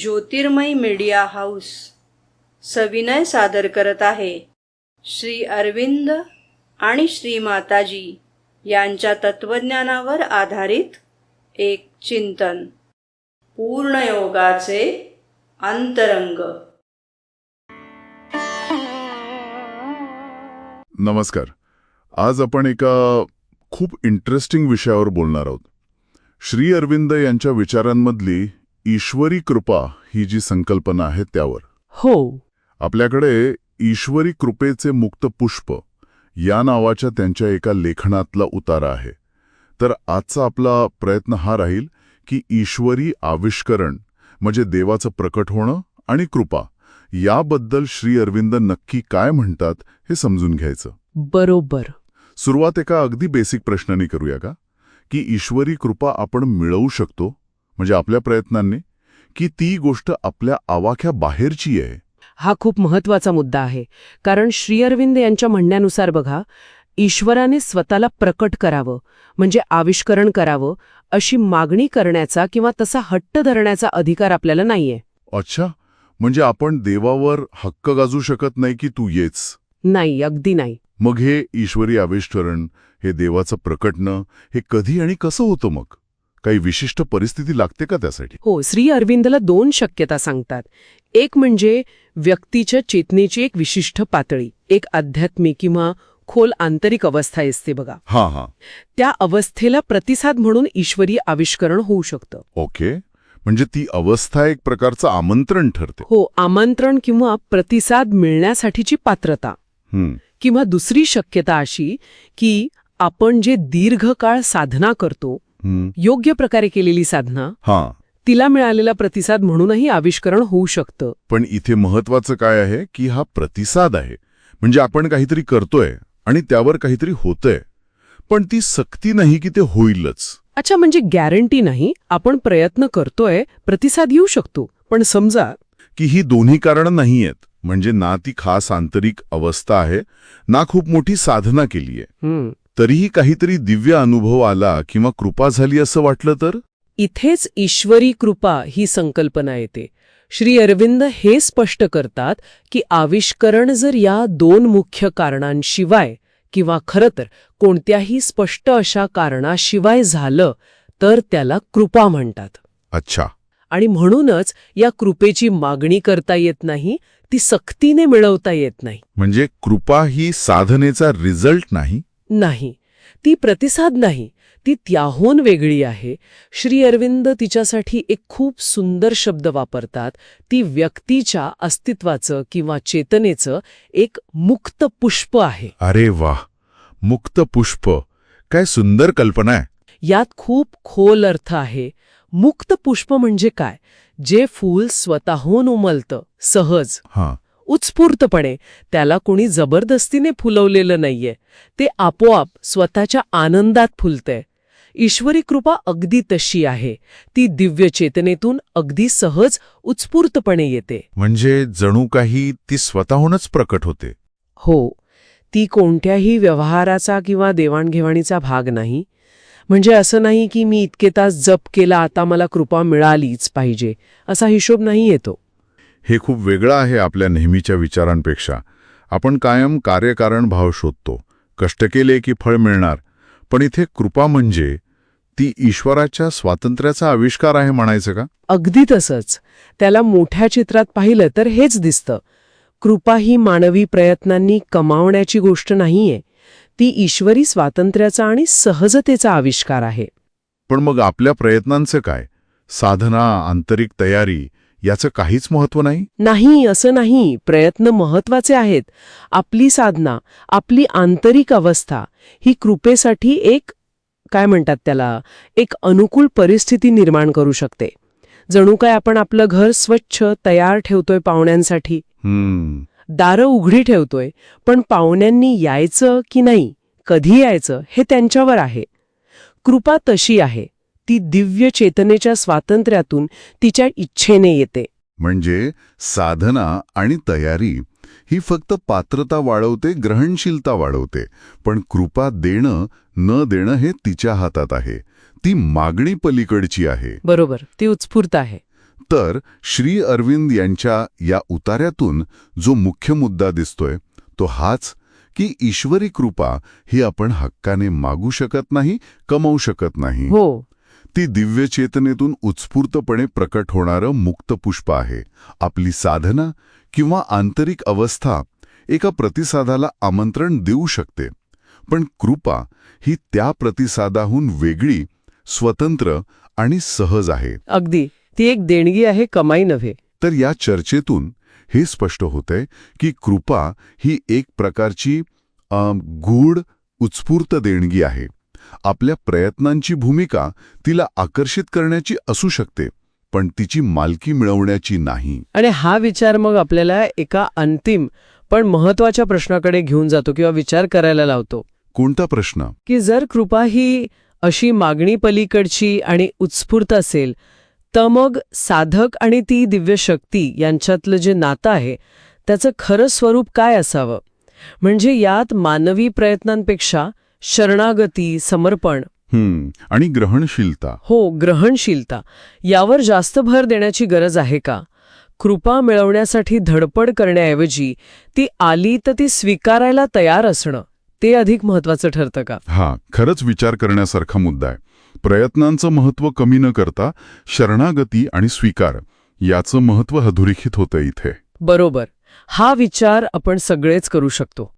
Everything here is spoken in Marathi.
ज्योतिर्मय मीडिया हाऊस सविनय सादर करत आहे. श्री अरविंद आणि श्री माताजी यांच्या तत्वज्ञानावर आधारित एक चिंतन. पूर्णयोगाचे अंतरंग. नमस्कार. आज आपण एका खूप इंटरेस्टिंग विषयावर बोलणार आहोत. श्री अरविंद यांच्या विचारांमधली ईश्वरी कृपा ही जी संकल्पना आहे त्यावर. हो. आपल्याकडे ईश्वरी कृपेचे मुक्त पुष्प या नावाच्या त्यांच्या एका लेखनातला उतारा आहे. तर आजचा आपला प्रयत्न हा राहील की ईश्वरी आविष्करण म्हणजे देवाचं प्रकट होणं आणि कृपा याबद्दल श्री अरविंद नक्की काय म्हणतात हे समजून घ्यायचं. बरोबर. सुरुवात एका अगदी बेसिक प्रश्नाने करूया का? की ईश्वरी कृपा आपण मिळवू शकतो? म्हणजे आपल्या प्रयत्नांनी की ती गोष्ट आपल्या आवाक्या बाहेरची आहे. हा खूप महत्त्वाचा मुद्दा आहे. कारण श्री अरविंद यांच्या म्हणण्यानुसार बघा ईश्वराने स्वतःला प्रकट करावं म्हणजे आविष्करण करावं अशी मागणी करण्याचा किंवा तसा हट्ट धरण्याचा अधिकार आपल्याला नाहीये. अच्छा म्हणजे आपण देवावर हक्क गाजू शकत नाही की तू येच? नाही अगदी नाही. मग हे ईश्वरी आविष्करण हे देवाचं प्रकटणं हे कधी आणि कसं होतं मग? काही विशिष्ट परिस्थिती लागते का त्यासाठी? हो श्री अरविंदला दोन शक्यता सांगतात. एक म्हणजे व्यक्तीच्या चेतनेची एक विशिष्ट पातळी एक आध्यात्मिक किंवा खोल आंतरिक अवस्था असते बघा. हां हां. त्या अवस्थेला प्रतिसाद म्हणून ईश्वरी आविष्करण होऊ शकतं. ओके. म्हणजे ती अवस्था एक प्रकारचं आमंत्रण ठरते. हो आमंत्रण किंवा प्रतिसाद मिळण्यासाठीची पात्रता. किंवा दुसरी शक्यता अशी की आपण जे दीर्घकाळ साधना करतो योग्य प्रकारे केलेली साधना हां. तिला मिळालेला प्रतिसाद म्हणूनही आविष्करण होऊ शकतं. पण इथे महत्वाचं काय आहे की हा प्रतिसाद आहे. म्हणजे आपण काहीतरी करतोय आणि त्यावर काहीतरी होतंय. पण ती सक्ती नाही की ते होईलच. अच्छा म्हणजे गॅरंटी नाही आपण प्रयत्न करतोय प्रतिसाद येऊ शकतो. पण समजा की ही दोन्ही कारणं नाही आहेत म्हणजे ना ती खास आंतरिक अवस्था आहे ना खूप मोठी साधना केलीये. हं, तरीही काहीतरी दिव्य अनुभव आला किंवा कृपा झाली असं वाटलं तर? इथेच ईश्वरी कृपा ही संकल्पना येते. श्री अरविंद हे स्पष्ट करतात की आविष्करण जर या दोन मुख्य कारणांशिवाय किंवा खरं तर कोणत्याही स्पष्ट अशा कारणाशिवाय झालं तर त्याला कृपा म्हणतात. अच्छा. आणि म्हणूनच या कृपेची मागणी करता येत नाही ती सक्तीने मिळवता येत नाही. म्हणजे कृपा ही साधनेचा रिझल्ट नाही? नाही. ती प्रतिसाद नाही. ती त्याहून वेगळी आहे. श्री अरविंद तिच्यासाठी एक खूप सुंदर शब्द वापरतात. ती व्यक्तीच्या अस्तित्वाचं किंवा चेतनेचं एक मुक्त पुष्प आहे. अरे वाह! मुक्त पुष्प. काय सुंदर कल्पना आहे. यात खूप खोल अर्थ आहे. मुक्त पुष्प म्हणजे काय? जे फूल स्वतःहून उमलतं सहज. हां. उत्स्फूर्तपणे. त्याला कोणी जबरदस्तीने फुलवलेलं नाहीये. ते आपोआप स्वतःच्या आनंदात फुलतंय. ईश्वरी कृपा अगदी तशी आहे. ती दिव्य चेतनेतून अगदी सहज उत्स्फूर्तपणे येते. म्हणजे जणू काही ती स्वतःहूनच प्रकट होते. हो. ती कोणत्याही व्यवहाराचा किंवा देवाणघेवाणीचा भाग नाही. म्हणजे असं नाही की मी इतके तास जप केला आता मला कृपा मिळालीच पाहिजे. असा हिशोब नाही येतो हे खूप वेगळं आहे आपल्या नेहमीच्या विचारांपेक्षा. आपण कायम कार्यकारण भाव शोधतो. कष्ट केले की फळ मिळणार. पण इथे कृपा म्हणजे ती ईश्वराच्या स्वातंत्र्याचा आविष्कार आहे म्हणायचं का? अगदी तसंच. त्याला मोठ्या चित्रात पाहिलं तर हेच दिसतं. कृपा ही मानवी प्रयत्नांनी कमावण्याची गोष्ट नाहीये. ती ईश्वरी स्वातंत्र्याचा आणि सहजतेचा आविष्कार आहे. पण मग आपल्या प्रयत्नांचं काय? साधना आंतरिक तयारी याचं काहीच महत्त्व नाही? नाही असं नाही. प्रयत्न महत्त्वाचे आहेत. आपली साधना आपली आंतरिक अवस्था ही कृपेसाठी एक काय म्हणतात त्याला एक अनुकूल परिस्थिती निर्माण करू शकते. जणू काय आपण आपलं घर स्वच्छ तयार ठेवतोय पाहुण्यांसाठी? दारं उघडी ठेवतोय पण पाहुण्यांनी यायचं की नाही कधी यायचं हे त्यांच्यावर आहे. कृपा तशी आहे. ती दिव्य चेतनेच्या स्वातंत्र्यातून तिच्या इच्छेने येते. म्हणजे साधना आणि तयारी ही फक्त पात्रता वाढवते ग्रहणशीलता वाढवते पण कृपा देणं न देणं हे तिच्या हातात आहे. ती मागणी पलीकडची आहे. बरोबर ती उत्स्फूर्त आहे. तर श्री अरविंद यांच्या या उतार्यातून जो मुख्य मुद्दा दिसतोय तो हाच की ईश्वरी कृपा ही आपण हक्काने मागू शकत नाही कमावू शकत नाही. हो ती दिव्य चेतनेतून उत्स्फूर्तपणे प्रकट होणारं मुक्त पुष्प आहे. आपली साधना किंवा आंतरिक अवस्था एका प्रतिसादाला आमंत्रण देऊ शकते. पण कृपा ही त्या प्रतिसादाहून वेगळी स्वतंत्र आणि सहज आहे. अगदी. ती एक देणगी आहे कमाई नव्हे. तर या चर्चेतून हे स्पष्ट होतंय की कृपा ही एक प्रकारची गूढ उत्स्फूर्त देणगी आहे. आपल्या प्रयत्नांची भूमिका तिला आकर्षित करण्याची असू शकते पण तिची मालकी मिळवण्याची नाही. आणि हा विचार मग आपल्याला एका अंतिम पण महत्त्वाच्या प्रश्नाकडे घेऊन जातो किंवा विचार करायला लावतो. कोणता प्रश्न? की जर कृपा ही अशी मागणी पलीकडची आणि उत्स्फूर्त असेल तर मग साधक आणि ती दिव्य शक्ती यांच्यातलं जे नातं आहे त्याचं खरं स्वरूप काय असावं? म्हणजे यात मानवी प्रयत्नांपेक्षा शरणागती समर्पण. हम्म. आणि ग्रहणशीलता. हो ग्रहणशीलता. यावर जास्त भर देण्याची गरज आहे का? कृपा मिळवण्यासाठी धडपड करण्याऐवजी ती आली तर ती स्वीकारायला तयार असणं ते अधिक महत्वाचं ठरतं का? हा खरंच विचार करण्यासारखा मुद्दा आहे. प्रयत्नांचं महत्त्व कमी न करता शरणागती आणि स्वीकार याचं महत्त्व अधोरेखित होतं इथे. बरोबर. हा विचार आपण सगळेच करू शकतो.